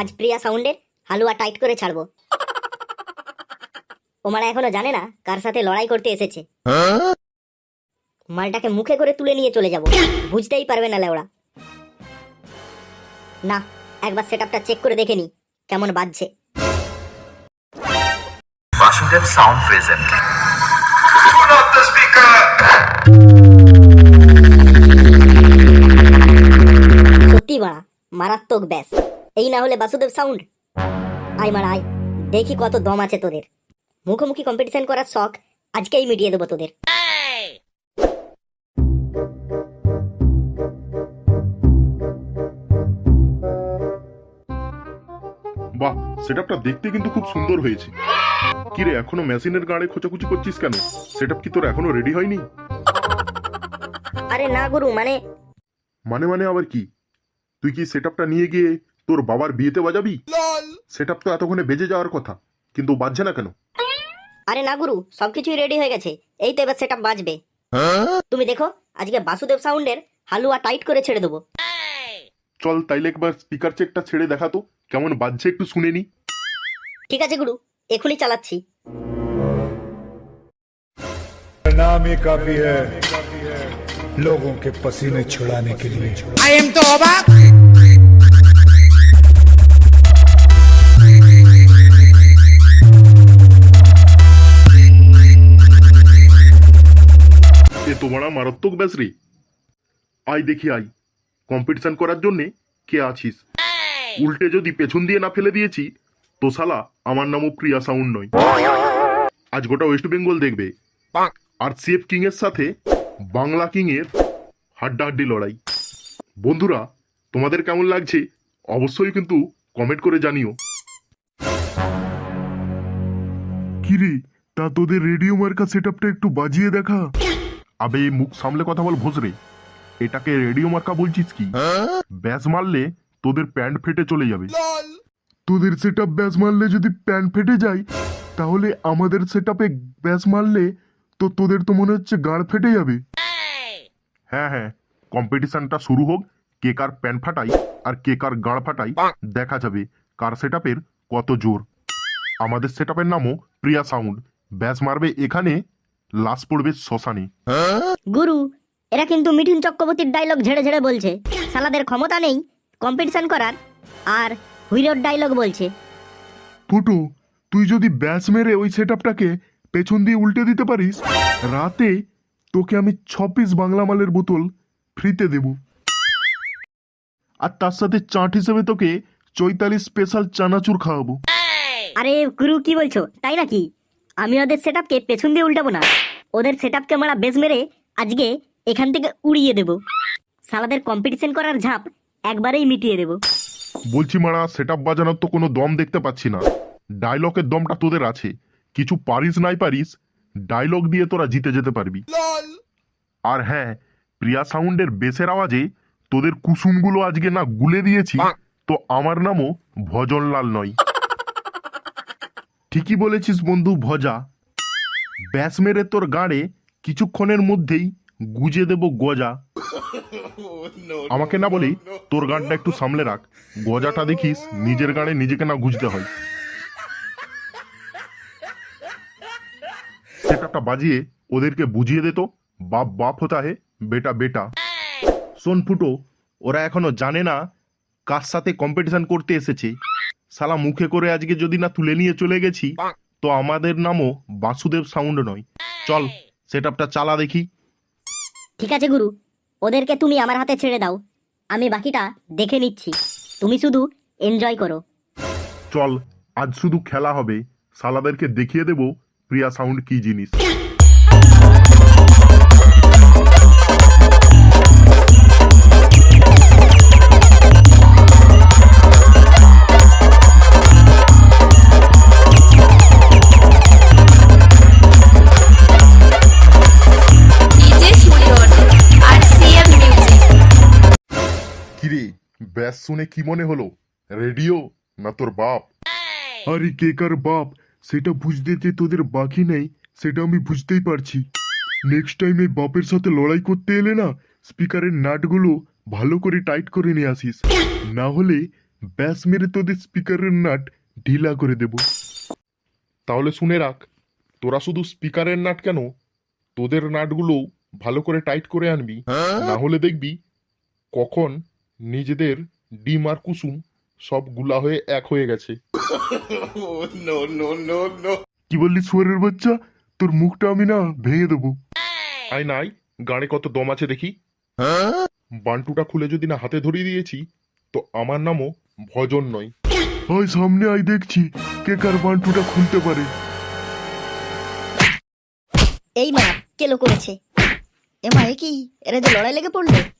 আজ প্রিয়া সাউন্ডের হালুয়া টাইট করে ছাড়বো। ও মারা এখনও জানে না কার সাথে লড়াই করতে এসেছে। মালটাকে মুখে করে তুলে নিয়ে চলে যাব। বুঝতেই পারবে না লেওড়া না একবার সেটআপটা চেক করে দেখে নি কেমন বাজছে. সত্যি মারা মারাত্মক ব্যাস। এই না হলে বাসুদেব সাউন্ড আয় মারা আয়। দেখি কত দম আছে তোদের। মুখোমুখি কম্পিটিশন করার শখ আজকেই মিটিয়ে দেবো তোদের। বাহ সেটআপটা দেখতে কিন্তু খুব সুন্দর হয়েছে। কিরে এখনও মেশিনের গাড়ে খোঁচাখুচি করছিস কেন? সেটআপ কি তোর এখনও রেডি হয়নি? আরে না গুরু মানে মানে মানে আবার কি? তুই কি সেটআপটা নিয়ে গিয়ে তোর বাবার বিয়েতে বাজাবি? সেটআপ তো এতক্ষণে বেজে যাওয়ার কথা কিন্তু বাজছে না কেন? আরে না গুরু সবকিছুই রেডি হয়ে গেছে এই তো এবার সেটা বাজবে। তুমি দেখো আজকে বাসুদেব সাউন্ডের হালুয়া টাইট করে ছেড়ে দেবো। চল তাইলে একবার স্পিকার চেকটা ছেড়ে দেখা তো। কেমন বাজছে একটু শুনে নি ঠিক আছে গুরু এখনই চালাচ্ছি नाम ही काफी है लोगों के पसीने छुड़ाने के लिए I am তো অবাক এ তোমার মারাত্মক ব্যাস রে আই দেখি আই কম্পিটিশন করার জন্যে কে আছিস উল্টে যদি পেছন দিয়ে না ফেলে দিয়েছি তো শালা আমার নামও প্রিয়া সাউন্ড নয়। আজ গোটা ওয়েস্ট বেঙ্গল দেখবে। আর সেফ কিং এর সাথে বাংলা কিং এর হাড্ডাহাড্ডি লড়াই। বন্ধুরা তোমাদের কেমন লাগছে? অবশ্যই কিন্তু কমেন্ট করে জানিও। কিরে তা তোদের রেডিও মার্কা সেটআপটা একটু বাজিয়ে দেখা। আবে মুখ সামলে কথা বল ভোসরে এটাকে রেডিও মার্কা বলছিস কি? ব্যাস মারলে তোদের প্যান্ট ফেটে চলে যাবে। তোদের সেট আপ ব্যাস মারলে যদি প্যান্ট ফেটে যায় তাহলে আমাদের সেটআপে ব্যাস মারলে তো তোদের তো মনে হচ্ছে গাড় ফেটে যাবে। হ্যাঁ হ্যাঁ কম্পিটিশনটা শুরু হোক কে কার প্যান্ট ফাটাই আর কে কার গাড় ফাটাই দেখা যাবে কার সেটআপের কত জোর। আমাদের সেটআপের নামও প্রিয়া সাউন্ড ব্যাস মারবে এখানে লাশ পড়বে শ্মশানে। গুরু এরা কিন্তু মিঠুন চক্রবর্তীর ডায়লগ ঝেড়ে ঝেড়ে বলছে। সালাদের ক্ষমতা নেই কম্পিটিশন করার আর হুইলোর ডায়লগ বলছে। ফুটু তুই যদি ব্যাস মেরে ওই সেটআপটাকে পেছন দিয়ে উল্টে দিতে পারিস রাতে তোকে আমি ছ পিস বাংলা মালের বোতল ফ্রিতে দেব। আর তার সাথে চাট হিসেবে তোকে চৈতালি স্পেশাল চানাচুর খাওয়াবো। আরে গুরু কি বলছো? তাই নাকি? আমি ওদের সেটআপকে পেছন দিয়ে উল্টাবো না। ওদের সেটআপকে আমরা বেশ মেরে আজকে এখান থেকে উড়িয়ে দেব। সালাদের কম্পিটিশন করার ঝাঁপ একবারেই মিটিয়ে দেব। বলছি মারা সেটআপ বাজানোর তো কোনো দম দেখতে পাচ্ছি না। ডায়লগের দমটা তোদের আছে। কিছু পারিস নাই পারিস ডায়লগ দিয়ে তোরা জিতে যেতে পারবি। আর হ্যাঁ প্রিয়া সাউন্ডের বেসের আওয়াজে তোদের কুসুমগুলো আজকে না গুলে দিয়েছি তো আমার নামও ভজনলাল নয়। ঠিকই বলেছিস বন্ধু ভজা। ব্যাস মেরে তোর গাড়ে কিছুক্ষণের মধ্যেই গুজে দেব গজা। আমাকে না বলি তোর গানটা একটু সামলে রাখ। গজাটা দেখিস নিজের গানে নিজেকে না গুজতে হয়। সেটাটা বাজিয়ে ওদেরকে বুঝিয়ে দে তো বাপ বাপ হতা হে বেটা বেটা। শোন ফুটো ওরা এখনও জানে না কার সাথে কম্পিটিশন করতে এসেছে। সালা মুখে করে আজকে যদি না তুলে নিয়ে চলে গেছি তো আমাদের নামও বাসুদেব সাউন্ড নয়। চল সেটআপটা চালা দেখি। ঠিক আছে গুরু। ওদেরকে তুমি আমার হাতে ছেড়ে দাও। আমি বাকিটা দেখে নিচ্ছি। তুমি শুধু এনজয় করো। চল, আজ শুধু খেলা হবে। সালাদেরকে দেখিয়ে দেব প্রিয়া সাউন্ড কি জিনিস। ব্যাস শুনে কি মনে হলো? রেডিও না তোর বাপ? আরে কে কার বাপ? সেটা বুঝতে যে তোদের বাকি নেই সেটা আমি বুঝতেই পারছি। নেক্সট টাইম এই বাপের সাথে লড়াই করতে এলে না স্পিকারের নাটগুলো ভালো করে টাইট করে নিয়ে আসিস। না হলে ব্যাস মেরে তোদের স্পিকারের নাট ঢিলা করে দেব। তাহলে শুনে রাখ তোরা শুধু স্পিকারের নাট কেন? তোদের নাটগুলো ভালো করে টাইট করে আনবি। না হলে দেখবি কখন নিজেদের ডিম আর কুসুম সবগুলা হয়ে এক হয়ে গেছে। কি বললি সুয়ারের বাচ্চা? তোর মুখটা আমি না ভেঙে দেবো। আয় নাই গাড়ে কত দম আছে দেখি। বান্টুটা খুলে যদি না হাতে ধরিয়ে দিয়েছি তো আমার নামও ভজন নয়। ওই সামনে আই দেখছি কে কার বান্টুটা খুলতে পারে। এই মা কেলো করেছে? এ মা এ কি এরা যে লড়াই লেগে পড়ল?